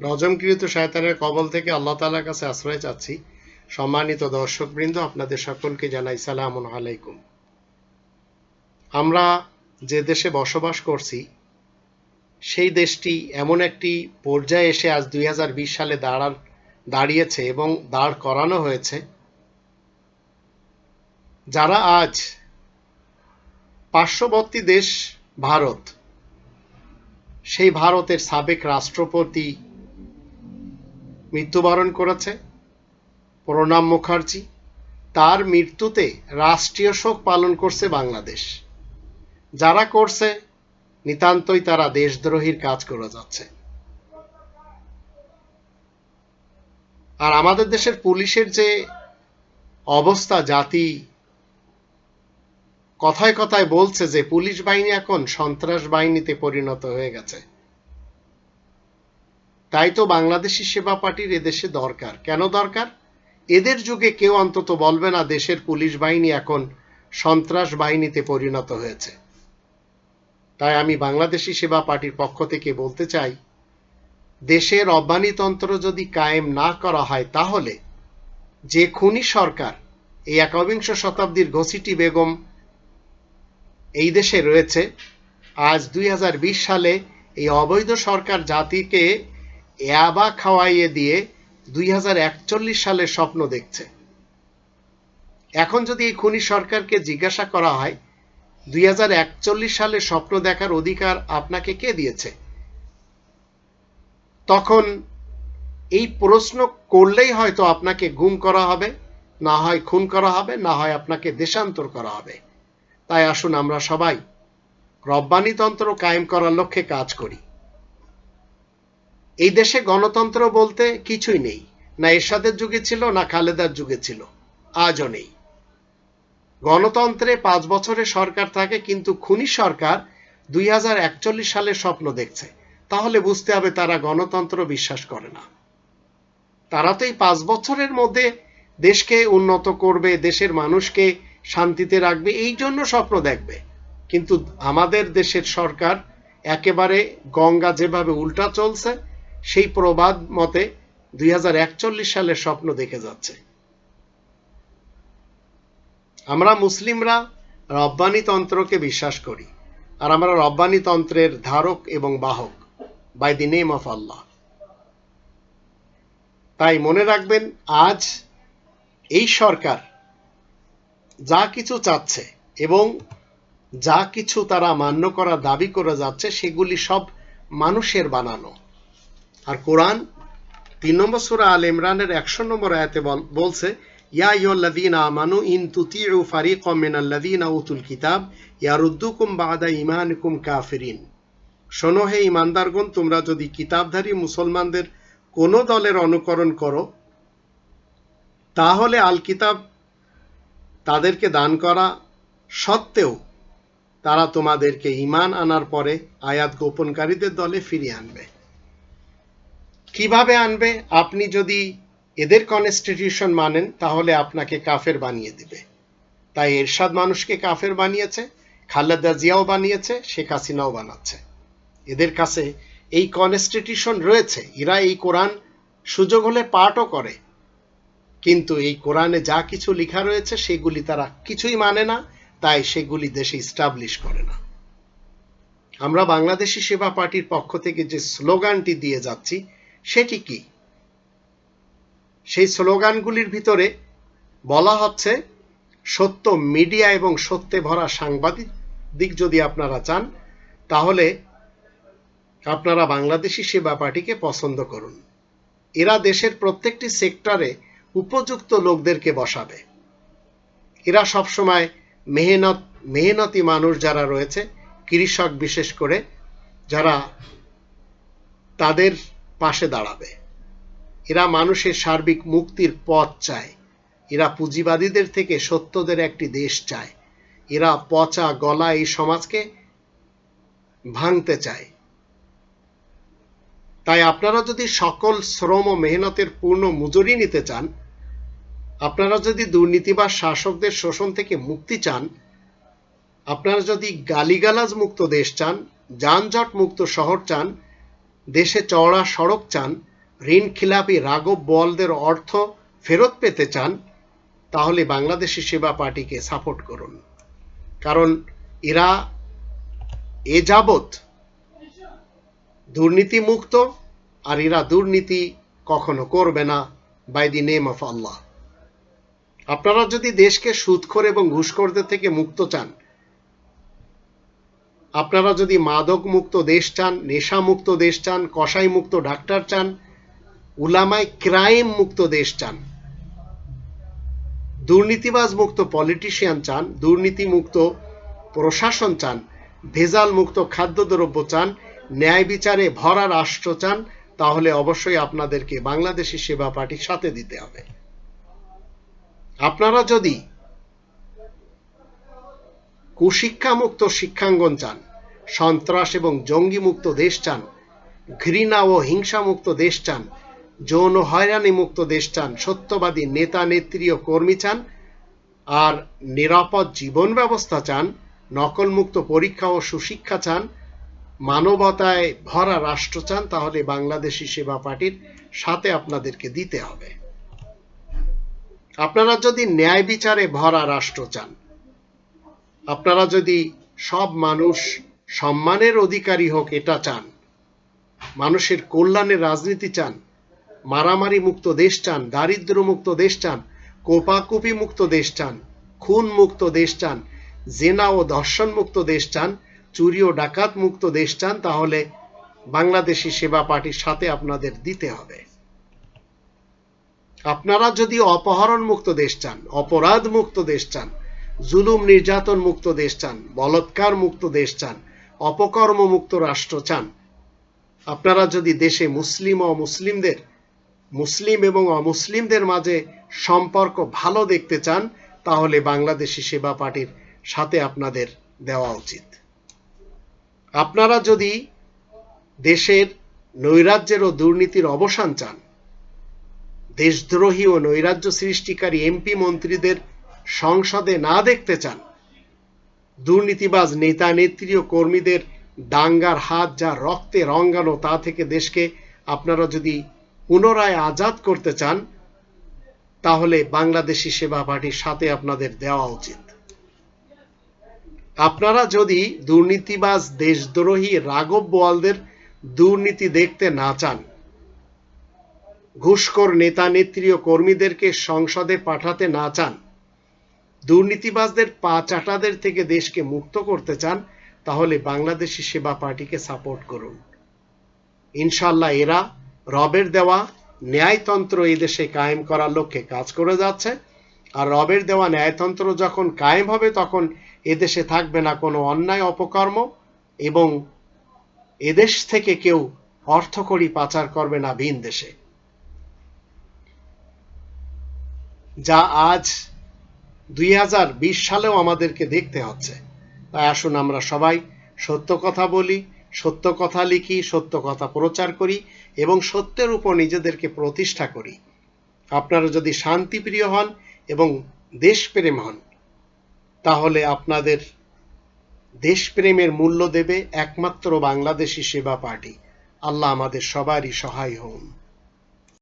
রজমকৃত শয়তানের কবল থেকে আল্লাহ তালার কাছে আশ্রয় চাচ্ছি। সম্মানিত দর্শকবৃন্দ, আপনাদের সকলকে জানাই সালাম আলাইকুম। আমরা যে দেশে বসবাস করছি, সেই দেশটি এমন একটি পর্যায়ে এসে আজ দুই হাজার বিশ সালে দাঁড়ার দাঁড়িয়েছে এবং দাঁড় করানো হয়েছে। যারা আজ পার্শ্ববর্তী দেশ ভারত, সেই ভারতের সাবেক রাষ্ট্রপতি মৃত্যুবরণ করেছে, প্রণাম মুখার্জি। তার মৃত্যুতে রাষ্ট্রীয় শোক পালন করছে বাংলাদেশ। যারা করছে, নিতান্তই তারা দেশদ্রোহীর কাজ করে যাচ্ছে। আর আমাদের দেশের পুলিশের যে অবস্থা, জাতি কথায় কথায় বলছে যে, পুলিশ বাহিনী এখন সন্ত্রাস বাহিনীতে পরিণত হয়ে গেছে। তাই তো বাংলাদেশি সেবা পার্টির এদেশে দরকার। কেন দরকার? এদের যুগে কেউ অন্তত বলবে না দেশের পুলিশ বাহিনী এখন সন্ত্রাস বাহিনীতে পরিণত হয়েছে। তাই আমি বাংলাদেশি সেবা পার্টির পক্ষ থেকে বলতে চাই, দেশের রব্বানিতন্ত্র যদি কায়েম না করা হয় তাহলে যে খুনি সরকার, এই একবিংশ শতাব্দীর ঘসিটি বেগম এই দেশে রয়েছে, আজ দুই হাজার বিশ সালে এই অবৈধ সরকার জাতিকে ইয়াবা খাওয়াইয়ে দিয়ে দুই সালের স্বপ্ন দেখছে। এখন যদি এই খুনি সরকারকে জিজ্ঞাসা করা হয়, দুই হাজার একচল্লিশ সালে স্বপ্ন দেখার অধিকার আপনাকে কে দিয়েছে? তখন এই প্রশ্ন করলেই হয়তো আপনাকে গুম করা হবে, না হয় খুন করা হবে, না হয় আপনাকে দেশান্তর করা হবে। তাই আসুন আমরা সবাই রব্বানিতন্ত্র কায়েম করার লক্ষ্যে কাজ করি। এই দেশে গণতন্ত্র বলতে কিছুই নেই। না এরশাদের যুগে ছিল, না খালেদার যুগে ছিল। আজও নেই। গণতন্ত্রে পাঁচ বছরের সরকার থাকে, কিন্তু খুনি সরকার দুই সালের স্বপ্ন দেখছে। তাহলে বুঝতে হবে তারা গণতন্ত্র বিশ্বাস করে না। তারা তো এই পাঁচ বছরের মধ্যে দেশকে উন্নত করবে, দেশের মানুষকে শান্তিতে রাখবে, এই জন্য স্বপ্ন দেখবে। কিন্তু আমাদের দেশের সরকার একেবারে গঙ্গা যেভাবে উল্টা চলছে সেই প্রবাদ মতে দুই সালের স্বপ্ন দেখে যাচ্ছে। আমরা মুসলিমরা রব্বানি তন্ত্রকে বিশ্বাস করি, আর আমরা রব্বানি তন্ত্রের ধারক এবং বাহক by the name of Allah তাই মনে রাখবেন, আজ এই সরকার যা কিছু চাচ্ছে এবং যা কিছু তারা মান্য করা দাবি করে যাচ্ছে, সেগুলি সব মানুষের বানানো। আর কোরআন তিন নম্বর সুরা আল ইমরানের একশো নম্বর আয়াতে বলছে, ইয়া আমানু ইন উতুল কিতাব বাদা কাফিরিন। শোনো হে ইমানদারগণ তোমরা যদি কিতাবধারী মুসলমানদের কোন দলের অনুকরণ করো, তাহলে আল কিতাব তাদেরকে দান করা সত্ত্বেও তারা তোমাদেরকে ইমান আনার পরে আয়াত গোপনকারীদের দলে ফিরিয়ে আনবে। কীভাবে আনবে? আপনি যদি এদের কনস্টিটিউশন মানেন, তাহলে আপনাকে কাফের বানিয়ে দিবে। তাই এরশাদ মানুষকে কাফের বানিয়েছে, খালেদা জিয়াও বানিয়েছে, শেখ হাসিনাও বানাচ্ছে। এদের কাছে এই কনস্টিটিউশন রয়েছে। এরা এই কোরআন সুযোগ হলে পাঠও করে। কিন্তু এই কোরআনে যা কিছু লেখা রয়েছে, সেগুলি তারা কিছুই মানে না, তাই সেগুলি দেশে স্টাবলিশ করে না। আমরা বাংলাদেশি সেবা পার্টির পক্ষ থেকে যে স্লোগানটি দিয়ে যাচ্ছি সেটি কি? সেই স্লোগানগুলির ভিতরে বলা হচ্ছে, সত্য মিডিয়া এবং সত্যে ভরা সাংবাদিক দিক যদি আপনারা চান, তাহলে আপনারা বাংলাদেশি সেবা পার্টিকে পছন্দ করুন। এরা দেশের প্রত্যেকটি সেক্টরে উপযুক্ত লোকদেরকে বসাবে। এরা সবসময় মেহনত, মেহনতি মানুষ যারা রয়েছে, কৃষক বিশেষ করে, যারা তাদের পাশে দাঁড়াবে। এরা মানুষের সার্বিক মুক্তির পথ চায়। এরা পুঁজিবাদীদের থেকে সত্যদের একটি দেশ চায়। এরা পচা গলা এই সমাজকে ভাঙতে চায়। তাই আপনারা যদি সকল শ্রম ও মেহনতের পূর্ণ মজুরি নিতে চান, আপনারা যদি দুর্নীতি বা শাসকদের শোষণ থেকে মুক্তি চান, আপনারা যদি গালিগালাজ মুক্ত দেশ চান, যানজট মুক্ত শহর চান দেশে চওড়া সড়ক চান, ঋণ খিলাপি রাঘব বোয়ালদের অর্থ ফেরত পেতে চান, তাহলে বাংলাদেশি সেবা পার্টিকে সাপোর্ট করুন। কারণ এরা এ যাবৎ দুর্নীতি মুক্ত আর এরা দুর্নীতি কখনো করবে না by the name of Allah আপনারা যদি দেশকে সুদখোর এবং ঘুষখোরদের থেকে মুক্ত চান আপনারা যদি মাদক মুক্ত দেশ চান নেশা মুক্ত দেশ চান কসাই মুক্ত ডাক্তার চান, উলামায় ক্রাইম মুক্ত দেশ চান, দুর্নীতিবাজ মুক্ত পলিটিশিয়ান চান দুর্নীতি মুক্ত প্রশাসন চান ভেজাল মুক্ত খাদ্যদ্রব্য চান, ন্যায় বিচারে ভরা রাষ্ট্র চান, তাহলে অবশ্যই আপনাদেরকে বাংলাদেশি সেবা পার্টির সাথে দিতে হবে। আপনারা যদি কুশিক্ষামুক্ত শিক্ষাঙ্গন চান, সন্ত্রাস এবং জঙ্গি মুক্ত দেশ চান, ঘৃণা ও হিংসামুক্ত দেশ চান, যৌন হয়রানি মুক্ত দেশ চান, সত্যবাদী নেতা, নেত্রী ও কর্মী চান, আর নিরাপদ জীবন ব্যবস্থা চান, নকলমুক্ত পরীক্ষা ও সুশিক্ষা চান, মানবতায় ভরা রাষ্ট্র চান, তাহলে বাংলাদেশি সেবা পার্টির সাথে আপনাদেরকে দিতে হবে। আপনারা যদি ন্যায় বিচারে ভরা রাষ্ট্র চান আপনারা যদি সব মানুষ সম্মানের অধিকারী হোক, এটা চান। মানুষের কল্যাণের রাজনীতি চান, মারামারি মুক্ত দেশ চান, দারিদ্র মুক্ত দেশ চান, কোপাকুপি মুক্ত দেশ চান, খুন মুক্ত দেশ চান, জেনা ও ধর্ষণ মুক্ত দেশ চান, চুরি ও ডাকাত মুক্ত দেশ চান, তাহলে বাংলাদেশি সেবা পার্টির সাথে আপনাদের দিতে হবে। আপনারা যদি অপহরণ মুক্ত দেশ চান, অপরাধ মুক্ত দেশ চান জুলুম নির্যাতন মুক্ত দেশ চান, বলৎকার মুক্ত দেশ চান অপকর্ম মুক্ত রাষ্ট্র চান। আপনারা যদি দেশে মুসলিম ও মুসলিমদের মুসলিম এবং অমুসলিমদের মাঝে সম্পর্ক ভালো দেখতে চান, তাহলে বাংলাদেশি সেবা পার্টির সাথে আপনাদের দেওয়া উচিত। আপনারা যদি দেশের নৈরাজ্যের ও দুর্নীতির অবসান চান, দেশদ্রোহী ও নৈরাজ্য সৃষ্টিকারী এমপি মন্ত্রীদের সংসদে না দেখতে চান। দুর্নীতিবাজ নেতা, নেত্রী ও কর্মীদের দাঙ্গার হাত যা রক্তে রঙ্গানো তা থেকে দেশকে আপনারা যদি পুনরায় আজাদ করতে চান, তাহলে বাংলাদেশি সেবা পার্টির সাথে আপনাদের দেওয়া উচিত। আপনারা যদি দুর্নীতিবাজ দেশদ্রোহী রাঘব বোয়ালদের দুর্নীতি দেখতে না চান, ঘুষখোর নেতা, নেত্রী ও কর্মীদেরকে সংসদে পাঠাতে না চান দুর্নীতিবাজদের পা চাটাদের থেকে দেশকে মুক্ত করতে চান, তাহলে বাংলাদেশি সেবা পার্টিকে সাপোর্ট করুন। ইনশাল্লাহ এরা রবের দেওয়া ন্যায়তন্ত্র এই দেশে কায়েম করার লক্ষ্যে কাজ করে যাচ্ছে। আর রবের দেওয়া ন্যায়তন্ত্র যখন কায়েম হবে, তখন এদেশে থাকবে না কোনো অন্যায় অপকর্ম এবং এদেশ থেকে কেউ অর্থকড়ি পাচার করবে না ভিন দেশে। যা আজ দুই হাজার বিশ সালেও আমাদেরকে দেখতে হচ্ছে। তাই আসুন আমরা সবাই সত্য কথা বলি, সত্য কথা লিখি, সত্য কথা প্রচার করি এবং সত্যের উপর নিজেদেরকে প্রতিষ্ঠা করি। আপনারা যদি শান্তিপ্রিয় হন এবং দেশপ্রেম হন, তাহলে আপনাদের দেশপ্রেমের মূল্য দেবে একমাত্র বাংলাদেশি সেবা পার্টি। আল্লাহ আমাদের সবারই সহায় হন।